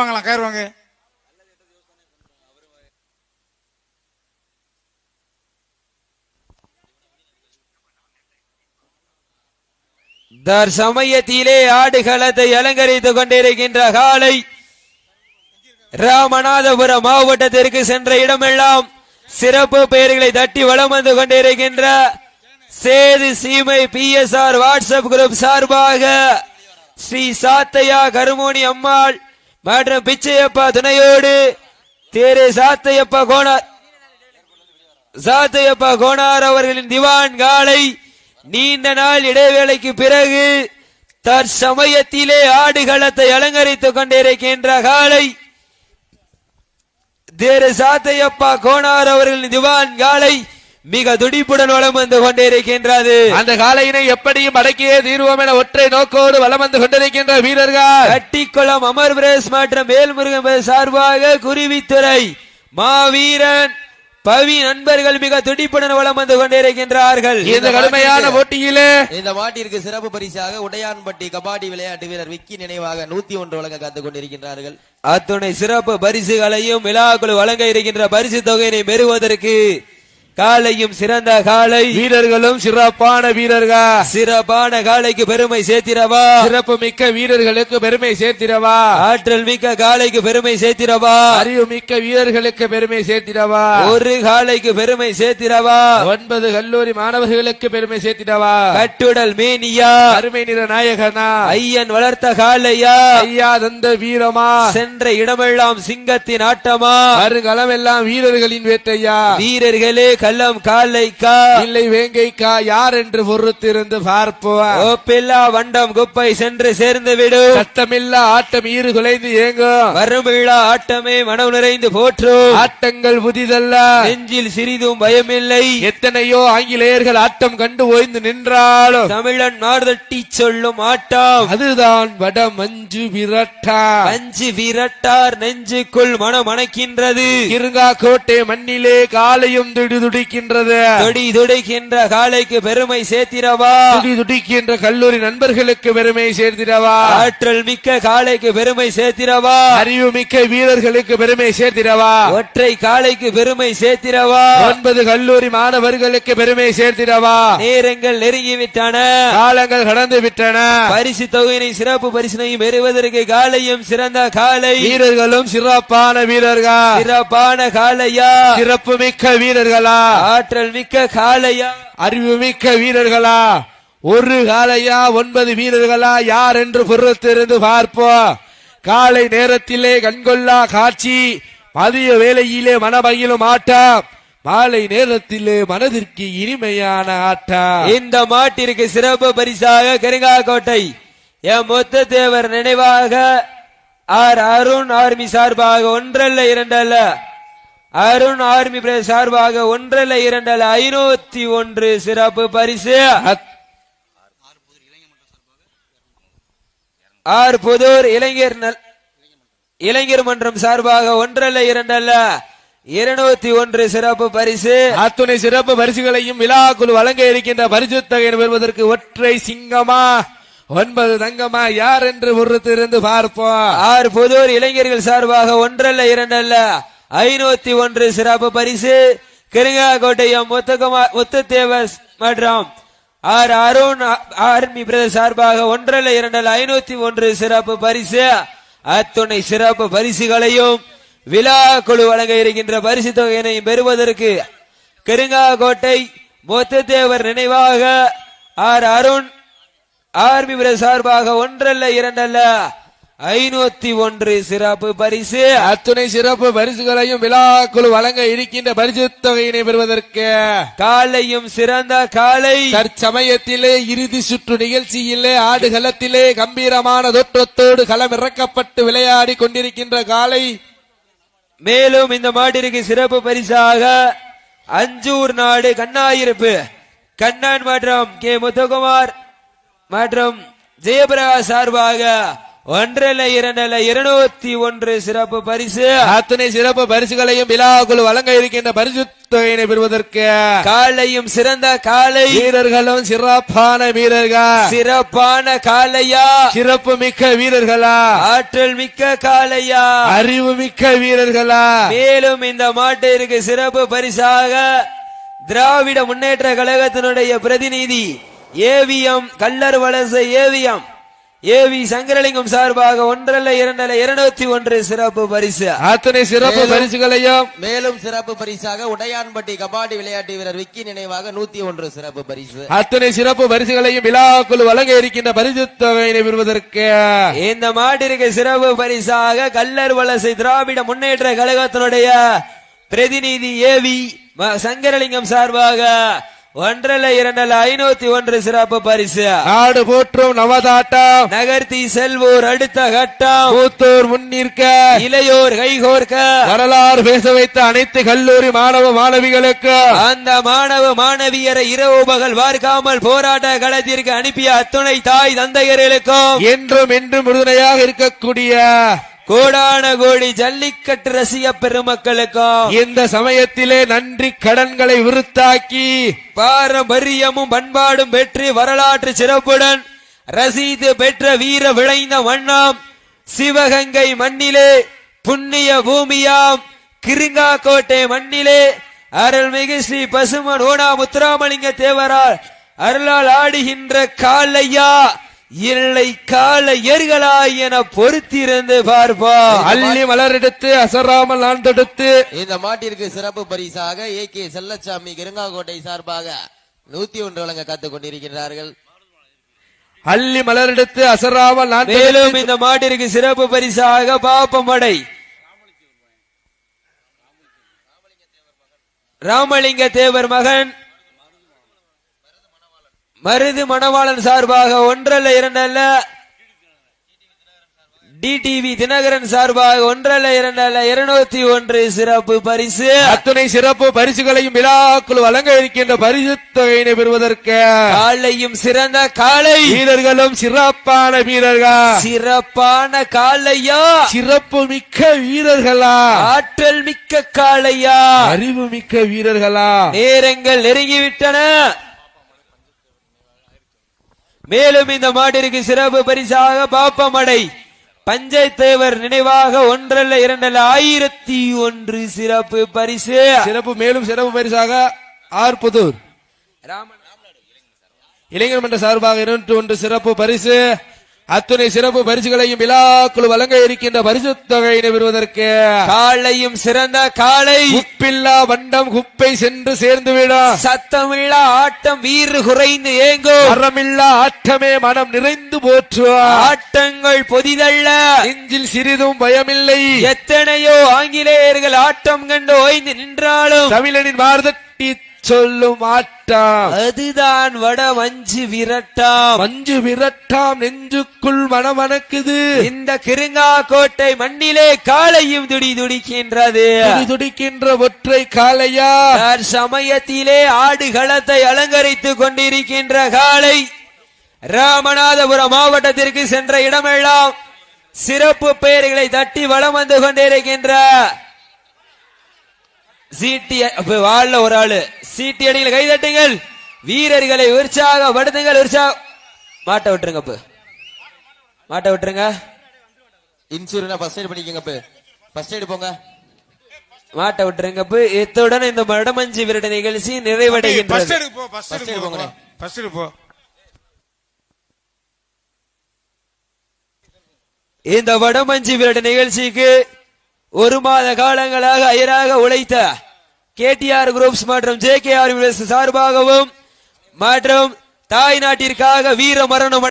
வாங்கலாம் கயிறு வாங்க தற்சமயத்திலே ஆடுகளத்தை அலங்கரித்துக் கொண்டிருக்கின்ற காலை ராமநாதபுரம் மாவட்டத்திற்கு சென்ற இடமெல்லாம் சிறப்பு பெயர்களை தட்டி வலம் வந்து கொண்டிருக்கின்ற Sethu Seemai P S R WhatsApp group சார்பாக ஸ்ரீ சாத்தையா கருமோனி அம்மாள் மற்றும் பிச்சையப்பா துணையோடு. தேரே சாத்தையப்பா கோணார் சாத்தையப்பா கோனார் அவர்களின் திவான் காலை நீண்ட நாள் இடைவேளைக்கு பிறகு தற்சமயத்திலே ஆடுகளத்தை அலங்கரித்துக் கொண்டிருக்கின்ற காலை திரு சாத்தையப்பா கோனார் அவர்களின் திவான் காலை மிக துடிப்புடன் வலம் வந்து கொண்டிருக்கின்றது. அந்த காலையினை எப்படியும் அடக்கியே தீர்வோம் என ஒற்றை நோக்கோடு வலம் வந்து கொண்டிருக்கின்ற வீரர்கள். கட்டிக்குளம் அமர் பிரதேஷ் மற்றும் வேல்முருகன் சார்பாக குருவித்துறை மாவீரன் பவி நண்பர்கள் மிக துடிப்புடன் வலம் வந்து கொண்டிருக்கின்றார்கள். இந்த கடுமையான போட்டியிலே இந்த மாட்டிற்கு சிறப்பு பரிசாக உடையான்பட்டி கபாடி விளையாட்டு வீரர் விக்கி நினைவாக நூத்தி ஒன்று வழங்க காத்துக் கொண்டிருக்கின்றார்கள். அத்துணை சிறப்பு பரிசுகளையும் விழாக்குழு வழங்க இருக்கின்ற பரிசு தொகையினை பெறுவதற்கு காலையும் சிறந்த காலை வீரர்களும் சிறப்பான வீரர்கள். சிறப்பான காலைக்கு பெருமை சேர்த்திரவா சிறப்பு மிக்க வீரர்களுக்கு பெருமை சேர்த்திடவா. ஆற்றல் மிக்க காலைக்கு பெருமை சேர்த்திரவா அறிவு மிக்க வீரர்களுக்கு பெருமை சேர்த்திடவா. ஒரு காலைக்கு பெருமை சேர்த்திரவா ஒன்பது கல்லூரி மாணவர்களுக்கு பெருமை சேர்த்திடவா. கட்டுடல் மேனியா. அருமை நிற நாயகனா. ஐயன் வளர்த்த காலையா ஐயா தந்த வீரமா. சென்ற இடமெல்லாம் சிங்கத்தின் ஆட்டமா. வருங்காலம் எல்லாம் வீரர்களின் வேட்டையா. வீரர்களே கள்ளம் காலைக்கா. இல்லை வேங்கைக்கா யார் என்று பொறுத்திருந்து பார்ப்போம். ஓப்பில்லா வண்டம் குப்பை சென்று சேர்ந்து விடும் சத்தமில்லா ஆட்டம் ஈறு குலைந்து ஏங்கும். வருமிழா ஆட்டமே மனம் நிறைந்து போற்றும் ஆட்டங்கள் புதிதல்ல. நெஞ்சில் சிறிதும் பயமில்லை. எத்தனையோ ஆங்கிலேயர்கள் ஆட்டம் கண்டு ஓய்ந்து நின்றாலும். தமிழன் மார்தட்டி சொல்லும் ஆட்டம். அதுதான் வட மஞ்சு விரட்டா. அஞ்சு விரட்டார் நெஞ்சுக்குள் மனம் அணைக்கின்றது. இருங்கா கோட்டை மண்ணிலே காலையும் துடி துடிக்கின்றது. தொடி துடிக்கின்ற காலைக்கு பெருமை சேர்த்திரவா துடி துடிக்கின்ற கல்லூரி நண்பர்களுக்கு பெருமை சேர்த்திடவா? ஆற்றல் மிக்க காலைக்கு பெருமை சேர்த்திரவா அறிவு மிக்க வீரர்களுக்கு பெருமை சேர்த்திடவா? ஒற்றை காலைக்கு பெருமை சேர்த்திரவா ஒன்பது கல்லூரி மாணவர்களுக்கு பெருமை சேர்த்திடவா? நேரங்கள் நெருங்கிவிட்டன. காலங்கள் கடந்து விட்டன பரிசு தொகையினை சிறப்பு பரிசினையும் பெறுவதற்கு காலையும் சிறந்த காலை வீரர்களும் சிறப்பான வீரர்கள். சிறப்பான காலையா சிறப்பு மிக்க வீரர்களா? ஆற்றல் மிக்க காலையா அறிவு மிக்க வீரர்களா? ஒரு காலையா ஒன்பது வீரர்களா? யார் என்று பொறுத்திருந்து பார்ப்போம். காலை நேரத்திலே கண்கொள்ளா காட்சி மதிய வேளையிலே மனமகிழும் ஆட்டம் மாலை நேரத்திலே மனதிற்கு இனிமையான ஆட்டம். இந்த மாட்டிற்கு சிறப்பு பரிசாக கருங்காக்கோட்டை என் மொத்த தேவர் நினைவாக ஆர் அருண் ஆர்மி சார்பாக ஒன்றல்ல இரண்டல்ல. அருண் ஆர்மி பிரதேச சார்பாக ஒன்றல்ல இரண்டல்ல ஐநூத்தி ஒன்று சிறப்பு பரிசு. ஆர் புதூர் இளைஞர் இளைஞர் மன்றம் சார்பாக ஒன்றல்ல இரண்டல்ல இருநூத்தி ஒன்று சிறப்பு பரிசு. அத்துணை சிறப்பு பரிசுகளையும் விழாக்குழு வழங்க இருக்கின்ற பரிசு தொகை பெறுவதற்கு ஒற்றை சிங்கமா ஒன்பது தங்கமா யார் என்று பொறுத்திருந்து பார்ப்போம். ஆர் புதூர் இளைஞர்கள் சார்பாக ஒன்றல்ல இரண்டல்ல ஐநூத்தி ஒன்று சிறப்பு பரிசு கிருங்காக்கோட்டையம் முத்துக்குமார் முத்துத்தேவஸ் மற்றும் ஆர் அருண் ஆர்மி பிரதர் சார்பாக ஒன்றல்ல இரண்டல்ல ஐநூத்தி ஒன்று சிறப்பு பரிசு. அத்துணை சிறப்பு பரிசுகளையும் விழா குழு வழங்க இருக்கின்ற பரிசு தொகையினையும் பெறுவதற்கு கருங்காக்கோட்டை முத்துத்தேவர் நினைவாக ஆர் அருண் ஆர்மி பிரதர் சார்பாக ஒன்றல்ல இரண்டல்ல ஐநூத்தி ஒன்று சிறப்பு பரிசு. அத்துணை சிறப்பு பரிசுகளையும் விழாக்குழு வழங்க இருக்கின்ற பரிசு தொகையினை பெறுவதற்கு காலையும் சிறந்த காலை. தற்சமயத்திலே இறுதி சுற்று நிகழ்ச்சியிலே ஆடுகளத்திலே கம்பீரமான தோற்றத்தோடு களம் இறக்கப்பட்டு விளையாடி கொண்டிருக்கின்ற காலை. மேலும் இந்த மாட்டிற்கு சிறப்பு பரிசாக அஞ்சூர் நாடு கண்ணாயிருப்பு. கண்ணன் மற்றும் கே முத்துக்குமார் மற்றும் ஜெயபிரகாஷ் சார்பாக ஒன்றல்ல இரண்டல்ல இருநூத்தி ஒன்று சிறப்பு பரிசு. அத்தனை சிறப்பு பரிசுகளையும் விழாக்குழு வழங்க இருக்கின்ற பரிசு தொகையினை பெறுவதற்கு காலையும் சிறந்த காலை. வீரர்களும் சிறப்பான வீரர்கள். சிறப்பான காளையா சிறப்பு மிக்க வீரர்களா? ஆற்றல் மிக்க காளையா அறிவு மிக்க வீரர்களா? மேலும் இந்த மாட்டிற்கு சிறப்பு பரிசாக திராவிட முன்னேற்ற கழகத்தினுடைய பிரதிநிதி ஏவிஎம் கல்லர் வலசை ஏவிஎம் ஏவி சங்கரலிங்கம் சார்பாக ஒன்றல்ல இரண்டல்ல இருநூத்தி ஒன்று சிறப்பு பரிசு. அத்தனை சிறப்பு பரிசுகளையும் மேலும் சிறப்பு பரிசாக உடையான்பட்டி கபாடி விளையாட்டு வீரர் விக்கி நினைவாக நூத்தி ஒன்று சிறப்பு பரிசு. அத்தனை சிறப்பு பரிசுகளையும் விழாக்குழு வழங்க இருக்கின்ற பரிசு தொகையினை பெறுவதற்கு. இந்த மாட்டிற்கு சிறப்பு பரிசாக கல்லர் வலசை திராவிட முன்னேற்ற கழகத்தினுடைய பிரதிநிதி ஏவி சங்கரலிங்கம் சார்பாக ஒன்றல்ல இரண்டல்ல ஐநூத்தி ஒன்று சிறப்பு பரிசு. நாடு போற்றும் நவதாட்டம். நகர்த்தி செல்வோர் அடுத்த கட்டம். மூத்தோர் முன்னிற்க இளையோர் கைகோர்க்க வரலாறு பேச வைத்த அனைத்து கல்லூரி மாணவ மாணவிகளுக்கு. அந்த மாணவ மாணவியரை இரவு பகல் பார்க்காமல் போராட்ட களத்திற்கு அனுப்பிய அத்துணை தாய் தந்தையர்களுக்கும். என்றும் என்றும் உறுதுணையாக இருக்கக்கூடிய கோடான கோடி ஜல்லிக்கட்டு ரசிக பெருமக்களுக்கும் இந்த சமயத்திலே நன்றி கடன்களை விருத்தாக்கி பாரம்பரியமும் பண்பாடும் பெற்று வரலாற்று சிறப்புடன் ரசீது பெற்ற வீர விளைந்த மண்ணாம் சிவகங்கை மண்ணிலே புண்ணிய பூமியாம் கிருங்காக்கோட்டை மண்ணிலே அருள்மிகு ஸ்ரீ பசுமன் ஓனா முத்துராமலிங்க தேவரால் அருளால் ஆடுகின்ற காலையா. இல்லை கால எர்களாய் என பொறுத்திருந்து பார்ப்போம். அள்ளி மலரெடுத்து அசராமல் நான் தொடுத்து இந்த மாட்டிற்கு சிறப்பு பரிசாக ஏ கே செல்லச்சாமி கிருங்காக்கோட்டை சார்பாக நூத்தி ஒன்று வழங்க காத்துக் கொண்டிருக்கிறார்கள் அள்ளி மலரெடுத்து அசராமல் மேலும் இந்த மாட்டிற்கு சிறப்பு பரிசாக பாப்பமடை ராமலிங்க தேவர் மகன். மருது மணவாளன் சார்பாக ஒன்றல்ல இரண்டல்ல. டிடிவி தினகரன் சார்பாக ஒன்றல்ல இரண்டல்ல. இருநூத்தி ஒன்று சிறப்பு பரிசு. அத்துணை சிறப்பு பரிசுகளையும் விழாக்குழு வழங்க இருக்கின்ற பரிசு தொகையினை பெறுவதற்கு காலையும் சிறந்த காலை. வீரர்களும் சிறப்பான வீரர்கள்? சிறப்பான காலையா? சிறப்பு மிக்க வீரர்களா? ஆற்றல் மிக்க காளையா அறிவு மிக்க வீரர்களா? நேரங்கள் நெருங்கிவிட்டன. மேலும் இந்த மாட்டிற்கு சிறப்பு பரிசாக பாப்பமடை பஞ்சாயத் தேவர் நினைவாக ஒன்றல்ல இரண்டல்ல ஆயிரத்தி ஒன்று சிறப்பு பரிசு. சிறப்பு மேலும் சிறப்பு பரிசாக ஆர்புதூர் இளைஞர் மன்ற சார்பாக இருநூற்று ஒன்று சிறப்பு பரிசு. அத்துணை சிறப்பு பரிசுகளையும் விழாக்குழு வழங்க இருக்கின்ற பரிசு தொகையினை பெறுவதற்கு காளையும் சிறந்த காளை. உப்பில்லா வண்டம் குப்பை சென்று சேர்ந்துவிடும் சத்தமில்லா ஆட்டம் வீறு குறைந்து ஏங்கும். அறமில்லா ஆட்டமே மனம் நிறைந்து போற்றுவார் ஆட்டங்கள் பொதிதல்ல நெஞ்சில் சிறிதும் பயமில்லை. எத்தனையோ ஆங்கிலேயர்கள் ஆட்டம் கண்டு ஓய்ந்து நின்றாலும். தமிழனின் மார்தட்டி சொல்லும் ஆட்டம் அதுதான் வட மஞ்சு விரட்டாம். மஞ்சு விரட்டாம் நெஞ்சுக்குள் மனமணக்குது. இந்த கிருங்கா கோட்டை மண்ணிலே காலையும் துடி துடிக்கின்றது. துடி துடிக்கின்ற ஒற்றை காளையா? சமயத்திலே ஆடுகளத்தை அலங்கரித்துக் கொண்டிருக்கின்ற காலை ராமநாதபுரம் மாவட்டத்திற்கு சென்ற இடமெல்லாம் சிறப்பு பெயர்களை தட்டி வலம் வந்து கொண்டிருக்கின்ற சீட்டி அப்ப வாழ ஒரு ஆளு. சீட்டி அடியில் கைதட்டுங்கள் வீரர்களை உற்சாகப்படுத்துங்கள் உற்சாக மாட்ட விட்டுருங்க அப்ப. மாட்ட விட்டுருங்க. இன்சூரன்ஸ் ஃபர்ஸ்ட் எய்ட் பண்ணிக்கங்க இப்ப ஃபர்ஸ்ட் எய்ட் போங்க. மாட்ட விட்டுருங்க அப்ப. இத்துடன் இந்த மடமஞ்சி விரட நிகழ்ச்சி நிறைவடைகின்றது. ஃபர்ஸ்ட் போ போ இந்த வடமஞ்சி விரட நிகழ்ச்சிக்கு ஒரு மாத காலங்களாக அயராக உழைத்த கேடிஆர் குரூப்ஸ் மற்றும் ஜே கே ஆர் சார்பாகவும் மற்றும் தாய் நாட்டிற்காக வீர மரணம்